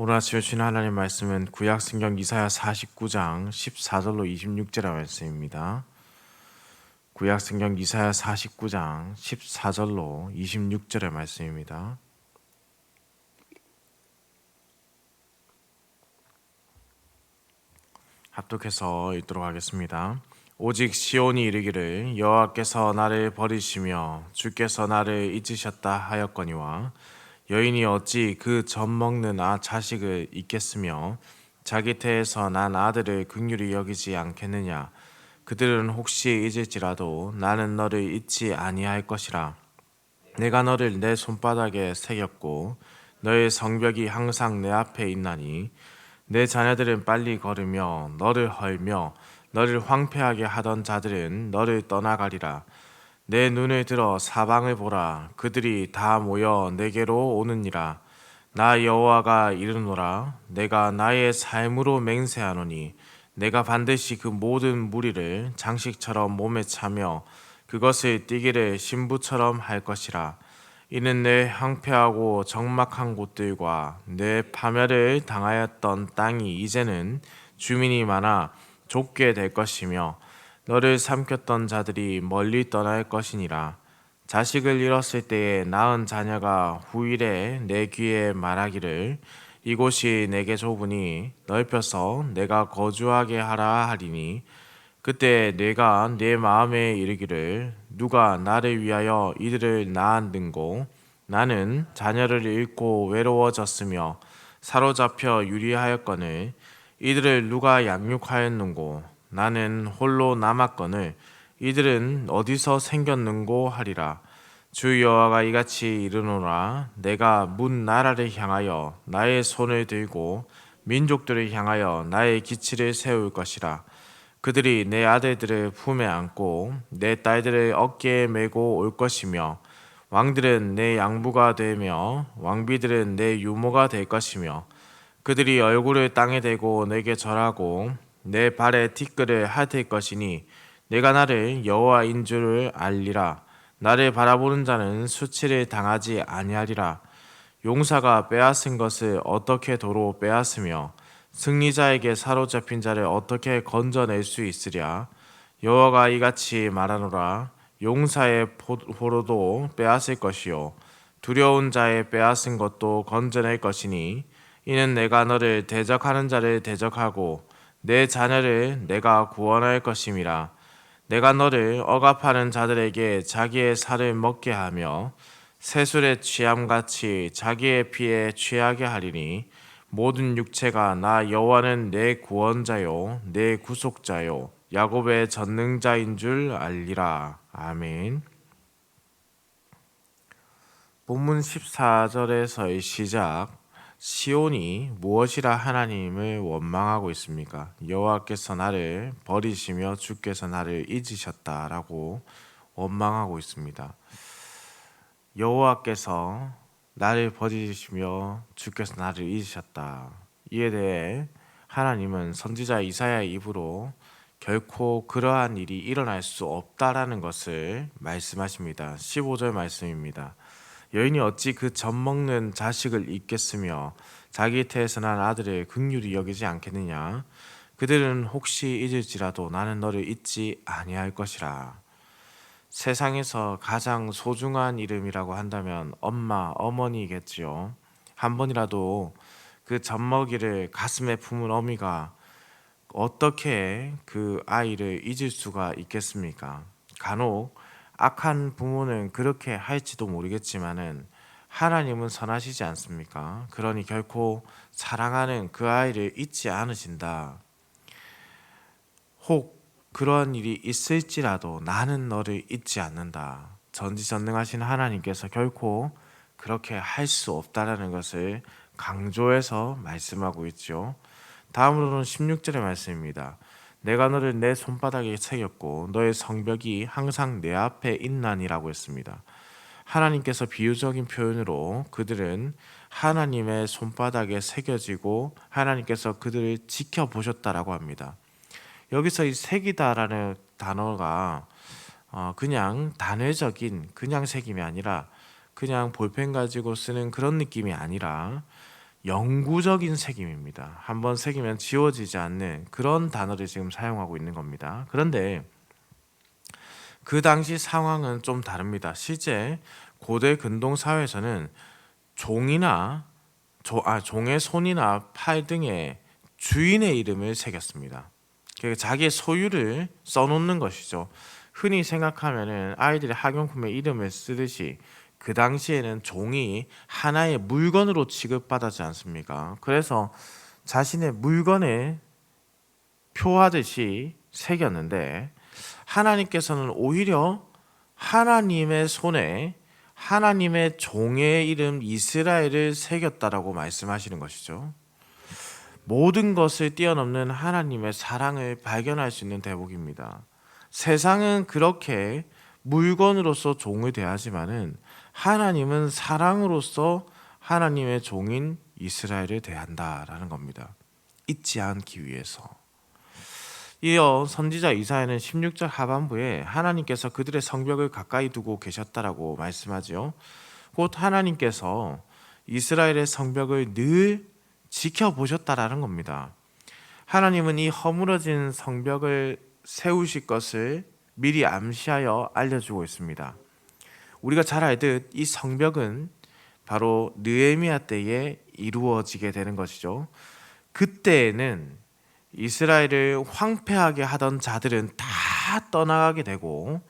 오늘 아침에 주신 하나님 말씀은 구약 성경 이사야 49장 14절로 26절의 말씀입니다. 구약 성경 이사야 49장 14절로 26절의 말씀입니다. 합독해서 읽도록 하겠습니다. 오직 시온이 이르기를 여호와께서 나를 버리시며 주께서 나를 잊으셨다 하였거니와 여인이 어찌 그 젖 먹는 아 자식을 잊겠으며 자기 태에서 난 아들을 극률히 여기지 않겠느냐? 그들은 혹시 잊을지라도 나는 너를 잊지 아니할 것이라. 내가 너를 내 손바닥에 새겼고 너의 성벽이 항상 내 앞에 있나니 내 자녀들은 빨리 걸으며 너를 헐며 너를 황폐하게 하던 자들은 너를 떠나가리라 내 눈을 들어 사방을 보라. 그들이 다 모여 내게로 오느니라. 나 여호와가 이르노라. 내가 나의 삶으로 맹세하노니 내가 반드시 그 모든 무리를 장식처럼 몸에 차며 그것을 띠기를 신부처럼 할 것이라. 이는 내 황폐하고 적막한 곳들과 내 파멸을 당하였던 땅이 이제는 주민이 많아 좁게 될 것이며 너를 삼켰던 자들이 멀리 떠날 것이니라. 자식을 잃었을 때에 낳은 자녀가 후일에 내 귀에 말하기를 이곳이 내게 좁으니 넓혀서 내가 거주하게 하라 하리니 그때 내가 내 마음에 이르기를 누가 나를 위하여 이들을 낳았는고? 나는 자녀를 잃고 외로워졌으며 사로잡혀 유리하였거늘 이들을 누가 양육하였는고 나는 홀로 남았거늘 이들은 어디서 생겼는고 하리라. 주 여호와가 이같이 이르노라. 내가 문 나라를 향하여 나의 손을 들고 민족들을 향하여 나의 기치를 세울 것이라. 그들이 내 아들들을 품에 안고 내 딸들을 어깨에 메고 올 것이며 왕들은 내 양부가 되며 왕비들은 내 유모가 될 것이며 그들이 얼굴을 땅에 대고 내게 절하고 내 발에 티끌을 핥을 것이니 내가 나를 여호와인 줄을 알리라. 나를 바라보는 자는 수치를 당하지 아니하리라. 용사가 빼앗은 것을 어떻게 도로 빼앗으며 승리자에게 사로잡힌 자를 어떻게 건져낼 수 있으랴? 여호와가 이같이 말하노라. 용사의 포로도 빼앗을 것이요. 두려운 자의 빼앗은 것도 건져낼 것이니 이는 내가 너를 대적하는 자를 대적하고 내 자녀를 내가 구원할 것임이라. 내가 너를 억압하는 자들에게 자기의 살을 먹게 하며 새술의 취함같이 자기의 피에 취하게 하리니 모든 육체가 나 여호와는 내 구원자요 내 구속자요 야곱의 전능자인 줄 알리라. 아멘. 본문 14절에서의 시작 시온이 무엇이라 하나님을 원망하고 있습니까? 여호와께서 나를 버리시며 주께서 나를 잊으셨다라고 원망하고 있습니다. 여호와께서 나를 버리시며 주께서 나를 잊으셨다. 이에 대해 하나님은 선지자 이사야의 입으로 결코 그러한 일이 일어날 수 없다라는 것을 말씀하십니다. 15절 말씀입니다. 여인이 어찌 그 젖 먹는 자식을 잊겠으며 자기 태에서 난 아들의 극률이 여기지 않겠느냐? 그들은 혹시 잊을지라도 나는 너를 잊지 아니할 것이라. 세상에서 가장 소중한 이름이라고 한다면 엄마 어머니겠지요. 한 번이라도 그 젖먹이를 가슴에 품은 어미가 어떻게 그 아이를 잊을 수가 있겠습니까? 간혹 악한 부모는 그렇게 할지도 모르겠지만은 하나님은 선하시지 않습니까? 그러니 결코 사랑하는 그 아이를 잊지 않으신다. 혹 그런 일이 있을지라도 나는 너를 잊지 않는다. 전지전능하신 하나님께서 결코 그렇게 할 수 없다라는 것을 강조해서 말씀하고 있죠. 다음으로는 16절의 말씀입니다. 내가 너를 내 손바닥에 새겼고 너의 성벽이 항상 내 앞에 있나니라고 했습니다. 하나님께서 비유적인 표현으로 그들은 하나님의 손바닥에 새겨지고 하나님께서 그들을 지켜보셨다라고 합니다. 여기서 이 새기다라는 단어가 어, 그냥 단회적인 그냥 새김이 아니라 그냥 볼펜 가지고 쓰는 그런 느낌이 아니라 영구적인 새김입니다. 한번 새기면 지워지지 않는 그런 단어를 지금 사용하고 있는 겁니다. 그런데 그 당시 상황은 좀 다릅니다. 실제 고대 근동 사회에서는 종이나 조, 아, 종의 손이나 팔 등에 주인의 이름을 새겼습니다. 그 자기의 소유를 써놓는 것이죠. 흔히 생각하면은 아이들이 학용품에 이름을 쓰듯이 그 당시에는 종이 하나의 물건으로 취급받았지 않습니까? 그래서 자신의 물건에 표하듯이 새겼는데 하나님께서는 오히려 하나님의 손에 하나님의 종의 이름 이스라엘을 새겼다라고 말씀하시는 것이죠. 모든 것을 뛰어넘는 하나님의 사랑을 발견할 수 있는 대목입니다. 세상은 그렇게 물건으로서 종을 대하지만은 하나님은 사랑으로서 하나님의 종인 이스라엘을 대한다라는 겁니다. 잊지 않기 위해서. 이어 선지자 이사야는 16절 하반부에 하나님께서 그들의 성벽을 가까이 두고 계셨다라고 말씀하지요. 곧 하나님께서 이스라엘의 성벽을 늘 지켜보셨다라는 겁니다. 하나님은 이 허물어진 성벽을 세우실 것을 미리 암시하여 알려주고 있습니다. 우리가 잘 알듯 이 성벽은 바로 느헤미야 때에 이루어지게 되는 것이죠. 그때에는 이스라엘을 황폐하게 하던 자들은 다 떠나가게 되고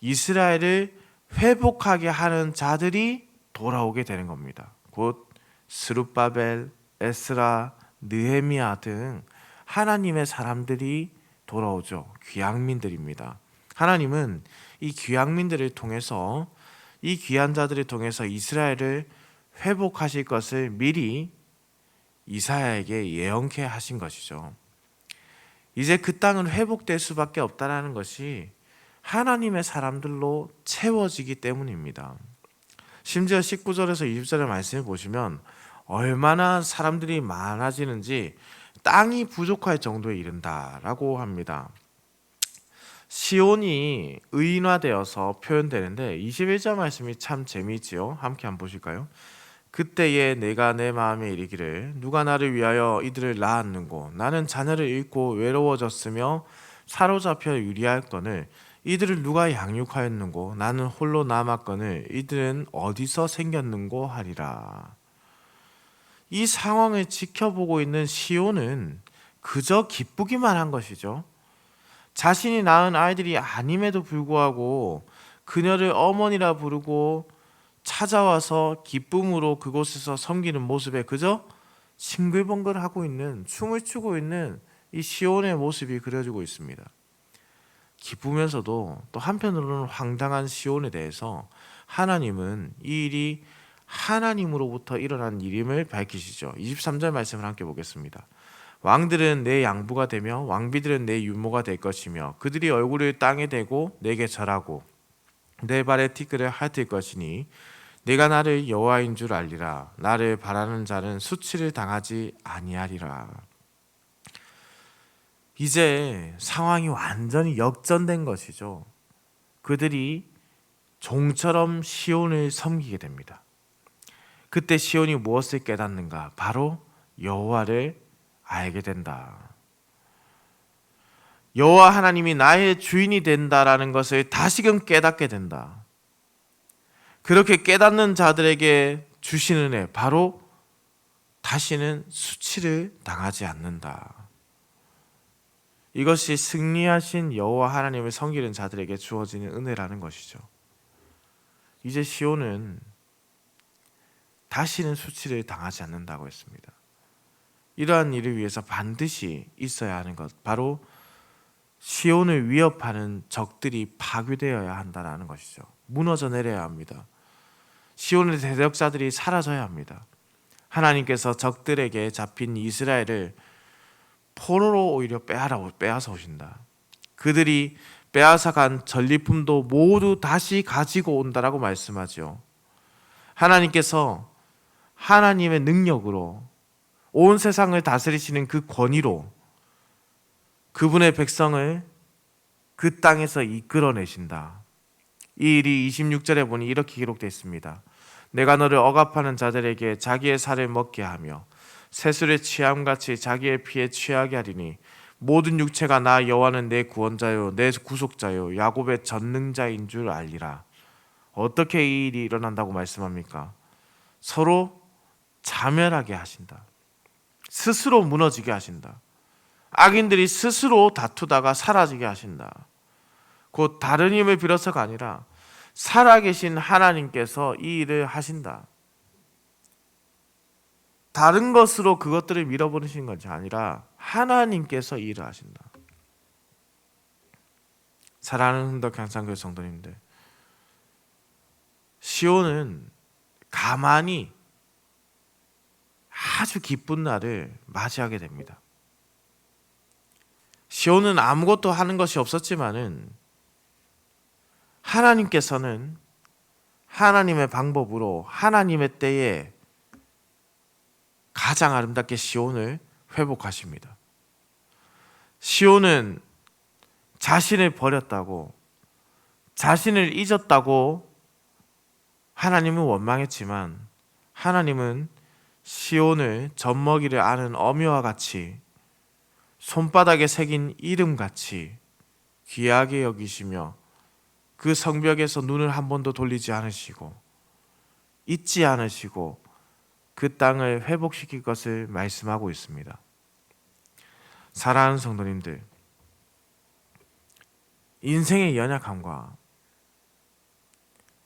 이스라엘을 회복하게 하는 자들이 돌아오게 되는 겁니다. 곧 스룹바벨, 에스라, 느헤미야 등 하나님의 사람들이 돌아오죠. 귀향민들입니다. 하나님은 이 귀향민들을 통해서 이 귀한 자들을 통해서 이스라엘을 회복하실 것을 미리 이사야에게 예언케 하신 것이죠. 이제 그 땅은 회복될 수밖에 없다라는 것이 하나님의 사람들로 채워지기 때문입니다. 심지어 19절에서 20절의 말씀을 보시면 얼마나 사람들이 많아지는지 땅이 부족할 정도에 이른다라고 합니다. 시온이 의인화되어서 표현되는데 21절 말씀이 참 재미있지요. 함께 한번 보실까요? 그때에 내가 내 마음에 이르기를 누가 나를 위하여 이들을 낳았는고 나는 자녀를 잃고 외로워졌으며 사로잡혀 유리할거늘 이들을 누가 양육하였는고 나는 홀로 남았거늘 이들은 어디서 생겼는고 하리라. 이 상황을 지켜보고 있는 시온은 그저 기쁘기만 한 것이죠. 자신이 낳은 아이들이 아님에도 불구하고 그녀를 어머니라 부르고 찾아와서 기쁨으로 그곳에서 섬기는 모습에 그저 싱글벙글 하고 있는 춤을 추고 있는 이 시온의 모습이 그려지고 있습니다. 기쁘면서도 또 한편으로는 황당한 시온에 대해서 하나님은 이 일이 하나님으로부터 일어난 일임을 밝히시죠. 23절 말씀을 함께 보겠습니다. 왕들은 내 양부가 되며 왕비들은 내 유모가 될 것이며 그들이 얼굴을 땅에 대고 내게 절하고 내 발에 티끌을 핥을 것이니 내가 나를 여호와인 줄 알리라. 나를 바라는 자는 수치를 당하지 아니하리라. 이제 상황이 완전히 역전된 것이죠. 그들이 종처럼 시온을 섬기게 됩니다. 그때 시온이 무엇을 깨닫는가? 바로 여호와를 알게 된다 여호와 하나님이 나의 주인이 된다라는 것을 다시금 깨닫게 된다. 그렇게 깨닫는 자들에게 주시는 애 바로 다시는 수치를 당하지 않는다. 이것이 승리하신 여호와 하나님을 섬기는 자들에게 주어지는 은혜라는 것이죠. 이제 시온은 다시는 수치를 당하지 않는다고 했습니다. 이러한 일을 위해서 반드시 있어야 하는 것 바로 시온을 위협하는 적들이 파괴되어야 한다는 것이죠. 무너져 내려야 합니다. 시온의 대적자들이 사라져야 합니다. 하나님께서 적들에게 잡힌 이스라엘을 포로로 오히려 빼앗아 빼앗아 오신다. 그들이 빼앗아 간 전리품도 모두 다시 가지고 온다라고 말씀하죠. 하나님께서 하나님의 능력으로 온 세상을 다스리시는 그 권위로 그분의 백성을 그 땅에서 이끌어내신다. 이 일이 26절에 보니 이렇게 기록되어 있습니다. 내가 너를 억압하는 자들에게 자기의 살을 먹게 하며 새술의 취함같이 자기의 피에 취하게 하리니 모든 육체가 나 여호와는 내 구원자요 내 구속자요 야곱의 전능자인 줄 알리라. 어떻게 이 일이 일어난다고 말씀합니까? 서로 자멸하게 하신다. 스스로 무너지게 하신다. 악인들이 스스로 다투다가 사라지게 하신다. 곧 다른 힘을 빌어서가 아니라 살아계신 하나님께서 이 일을 하신다. 다른 것으로 그것들을 밀어버리신 것이 아니라 하나님께서 이 일을 하신다. 사랑하는 흔덕 향상교회 성도님들, 시온은 가만히 아주 기쁜 날을 맞이하게 됩니다. 시온은 아무것도 하는 것이 없었지만은 하나님께서는 하나님의 방법으로 하나님의 때에 가장 아름답게 시온을 회복하십니다. 시온은 자신을 버렸다고 자신을 잊었다고 하나님은 원망했지만 하나님은 시온을 젖먹이를 아는 어미와 같이 손바닥에 새긴 이름 같이 귀하게 여기시며 그 성벽에서 눈을 한 번도 돌리지 않으시고 잊지 않으시고 그 땅을 회복시킬 것을 말씀하고 있습니다. 사랑하는 성도님들, 인생의 연약함과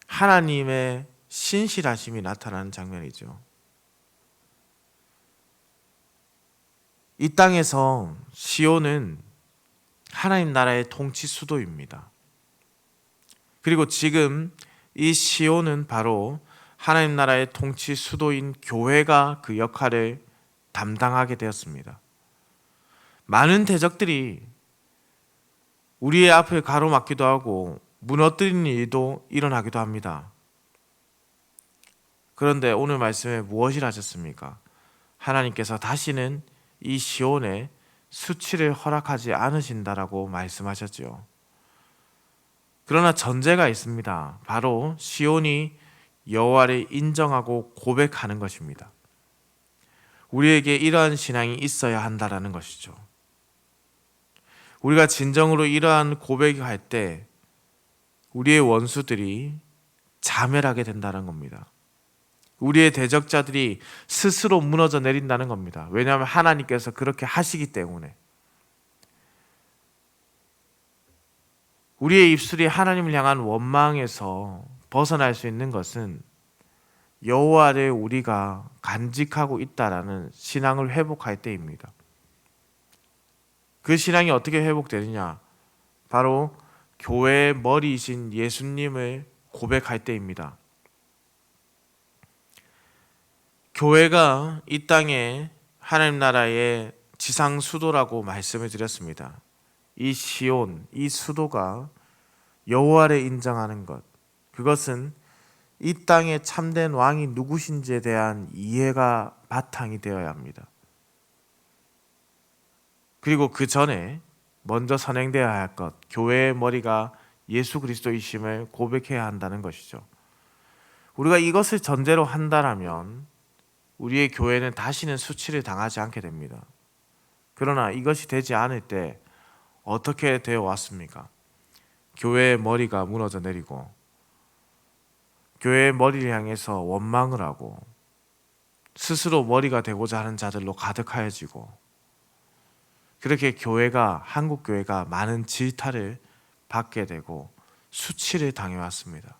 하나님의 신실하심이 나타나는 장면이죠. 이 땅에서 시온은 하나님 나라의 통치 수도입니다. 그리고 지금 이 시온은 바로 하나님 나라의 통치 수도인 교회가 그 역할을 담당하게 되었습니다. 많은 대적들이 우리의 앞을 가로막기도 하고 무너뜨리는 일도 일어나기도 합니다. 그런데 오늘 말씀에 무엇을 하셨습니까? 하나님께서 다시는 이 시온에 수치를 허락하지 않으신다라고 말씀하셨죠. 그러나 전제가 있습니다. 바로 시온이 여호와를 인정하고 고백하는 것입니다. 우리에게 이러한 신앙이 있어야 한다라는 것이죠. 우리가 진정으로 이러한 고백을 할때 우리의 원수들이 자멸하게 된다는 겁니다. 우리의 대적자들이 스스로 무너져 내린다는 겁니다. 왜냐하면 하나님께서 그렇게 하시기 때문에. 우리의 입술이 하나님을 향한 원망에서 벗어날 수 있는 것은 여호와를 우리가 간직하고 있다라는 신앙을 회복할 때입니다. 그 신앙이 어떻게 회복되느냐? 바로 교회의 머리이신 예수님을 고백할 때입니다. 교회가 이 땅에 하나님 나라의 지상 수도라고 말씀을 드렸습니다. 이 시온, 이 수도가 여호와를 인정하는 것, 그것은 이 땅의 참된 왕이 누구신지에 대한 이해가 바탕이 되어야 합니다. 그리고 그 전에 먼저 선행되어야 할 것, 교회의 머리가 예수 그리스도이심을 고백해야 한다는 것이죠. 우리가 이것을 전제로 한다면 우리의 교회는 다시는 수치를 당하지 않게 됩니다. 그러나 이것이 되지 않을 때 어떻게 되어 왔습니까? 교회의 머리가 무너져 내리고 교회의 머리를 향해서 원망을 하고 스스로 머리가 되고자 하는 자들로 가득하여지고 그렇게 교회가 한국 교회가 많은 질타를 받게 되고 수치를 당해왔습니다.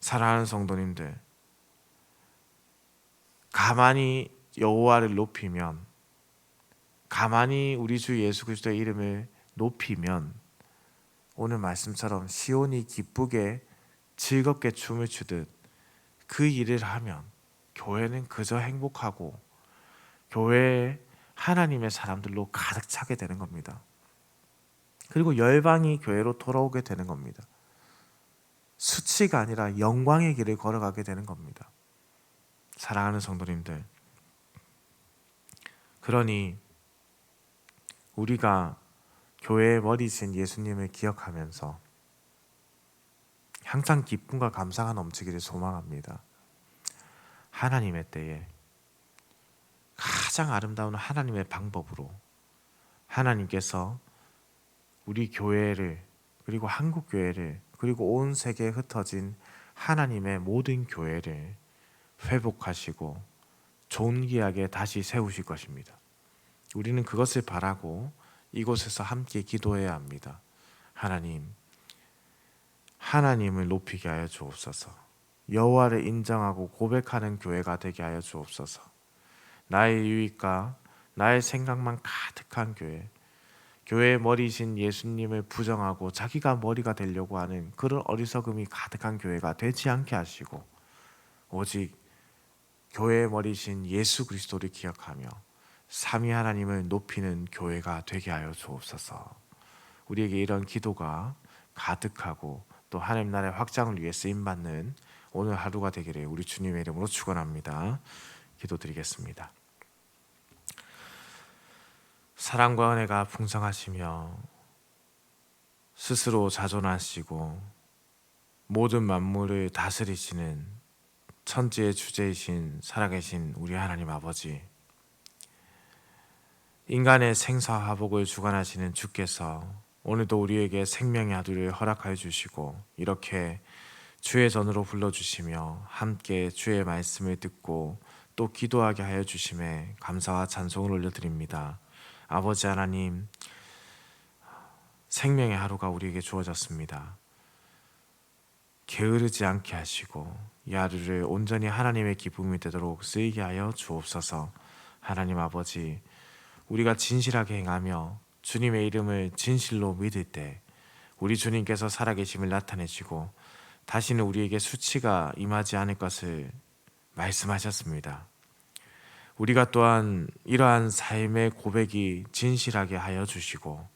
사랑하는 성도님들, 가만히 여호와를 높이면 가만히 우리 주 예수 그리스도의 이름을 높이면 오늘 말씀처럼 시온이 기쁘게 즐겁게 춤을 추듯 그 일을 하면 교회는 그저 행복하고 교회에 하나님의 사람들로 가득 차게 되는 겁니다. 그리고 열방이 교회로 돌아오게 되는 겁니다. 수치가 아니라 영광의 길을 걸어가게 되는 겁니다. 사랑하는 성도님들. 그러니 우리가 교회의 머리신 예수님을 기억하면서 항상 기쁨과 감사가 넘치기를 소망합니다. 하나님의 때에 가장 아름다운 하나님의 방법으로 하나님께서 우리 교회를 그리고 한국 교회를 그리고 온 세계에 흩어진 하나님의 모든 교회를 회복하시고 존귀하게 다시 세우실 것입니다. 우리는 그것을 바라고 이곳에서 함께 기도해야 합니다. 하나님, 하나님을 높이게 하여 주옵소서. 여호와를 인정하고 고백하는 교회가 되게 하여 주옵소서. 나의 유익과 나의 생각만 가득한 교회, 교회의 머리신 예수님을 부정하고 자기가 머리가 되려고 하는 그런 어리석음이 가득한 교회가 되지 않게 하시고 오직 교회의 머리신 예수 그리스도를 기억하며 삼위 하나님을 높이는 교회가 되게 하여 주옵소서. 우리에게 이런 기도가 가득하고 또 하나님 나라의 확장을 위해 쓰임 받는 오늘 하루가 되기를 우리 주님의 이름으로 축원합니다. 기도드리겠습니다. 사랑과 은혜가 풍성하시며 스스로 자존하시고 모든 만물을 다스리시는 천지의 주제이신 살아계신 우리 하나님 아버지 인간의 생사화복을 주관하시는 주께서 오늘도 우리에게 생명의 아들을 허락하여 주시고 이렇게 주의 전으로 불러주시며 함께 주의 말씀을 듣고 또 기도하게 하여 주심에 감사와 찬송을 올려드립니다. 아버지 하나님, 생명의 하루가 우리에게 주어졌습니다. 게으르지 않게 하시고 이 하루를 온전히 하나님의 기쁨이 되도록 쓰이게 하여 주옵소서. 하나님 아버지, 우리가 진실하게 행하며 주님의 이름을 진실로 믿을 때 우리 주님께서 살아계심을 나타내시고 다시는 우리에게 수치가 임하지 않을 것을 말씀하셨습니다. 우리가 또한 이러한 삶의 고백이 진실하게 하여 주시고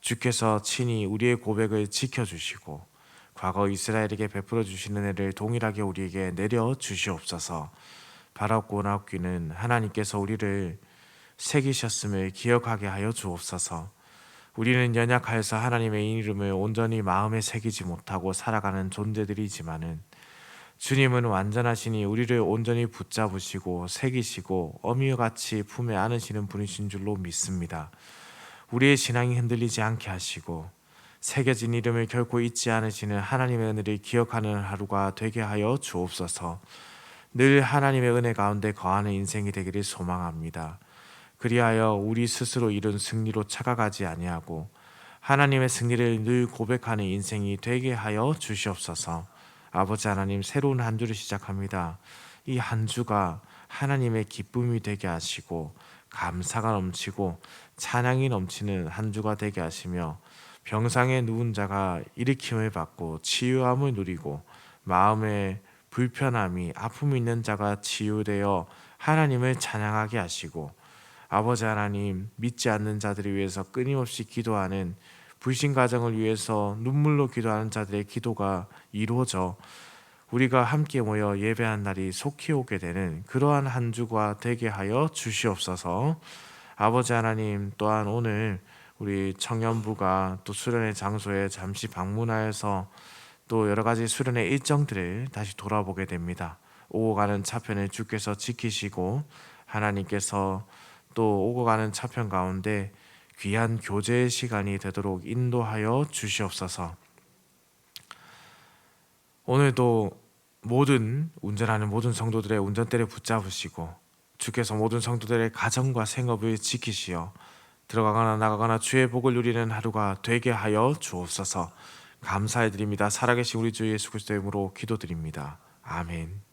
주께서 친히 우리의 고백을 지켜 주시고 과거 이스라엘에게 베풀어 주시는 애를 동일하게 우리에게 내려 주시옵소서. 바랍고 나옵기는 하나님께서 우리를 새기셨음을 기억하게 하여 주옵소서. 우리는 연약하여서 하나님의 이름을 온전히 마음에 새기지 못하고 살아가는 존재들이지만은 주님은 완전하시니 우리를 온전히 붙잡으시고 새기시고 어미와 같이 품에 안으시는 분이신 줄로 믿습니다. 우리의 신앙이 흔들리지 않게 하시고 새겨진 이름을 결코 잊지 않으시는 하나님의 은혜를 기억하는 하루가 되게 하여 주옵소서. 늘 하나님의 은혜 가운데 거하는 인생이 되기를 소망합니다. 그리하여 우리 스스로 이룬 승리로 착각하지 아니하고 하나님의 승리를 늘 고백하는 인생이 되게 하여 주시옵소서. 아버지 하나님 새로운 한 주를 시작합니다. 이 한 주가 하나님의 기쁨이 되게 하시고 감사가 넘치고 찬양이 넘치는 한 주가 되게 하시며 병상에 누운 자가 일으킴을 받고 치유함을 누리고 마음에 불편함이 아픔이 있는 자가 치유되어 하나님을 찬양하게 하시고 아버지 하나님 믿지 않는 자들을 위해서 끊임없이 기도하는 불신 가정을 위해서 눈물로 기도하는 자들의 기도가 이루어져 우리가 함께 모여 예배한 날이 속히 오게 되는 그러한 한 주가 되게 하여 주시옵소서. 아버지 하나님 또한 오늘 우리 청년부가 또 수련의 장소에 잠시 방문하여서 또 여러 가지 수련의 일정들을 다시 돌아보게 됩니다. 오고 가는 차편을 주께서 지키시고 하나님께서 또 오고 가는 차편 가운데 귀한 교제의 시간이 되도록 인도하여 주시옵소서. 오늘도 모든 운전하는 모든 성도들의 운전대를 붙잡으시고 주께서 모든 성도들의 가정과 생업을 지키시어 들어가거나 나가거나 주의 복을 누리는 하루가 되게 하여 주옵소서. 감사해 드립니다. 살아계신 우리 주 예수 그리스도의 이름으로 기도드립니다. 아멘.